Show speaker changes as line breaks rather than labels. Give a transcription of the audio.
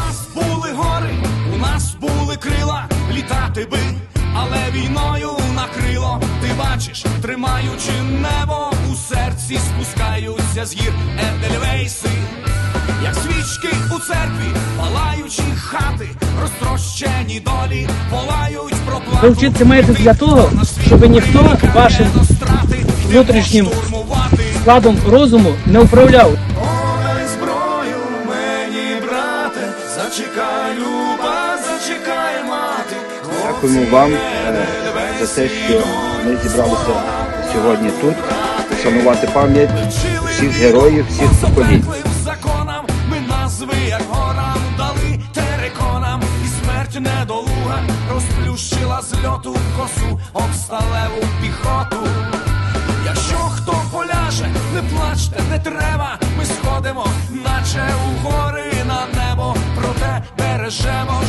нас були гори, у нас були крила, літати би, але війною накрило. Ти бачиш, тримаючи небо у серці, спускаються з гір Едельвейси. Як свічки у церкві, палаючі хати, розтрощені долі, волають про плату.
Ви вчитися маєте для того, щоб ніхто вашим внутрішнім складом розуму не управляв.
Зачекай, люба, зачекай, мати.
Дякуємо вам е, за те, що ми зібралися сьогодні тут, вшанувати пам'ять всіх героїв, всіх поколінь.
законам, ми назви як горам дали тереконам, і смерть недолуга розплющила з льоту косу об сталеву піхоту. Якщо хто поляже, не плачте, не треба, ми сходимо, наче у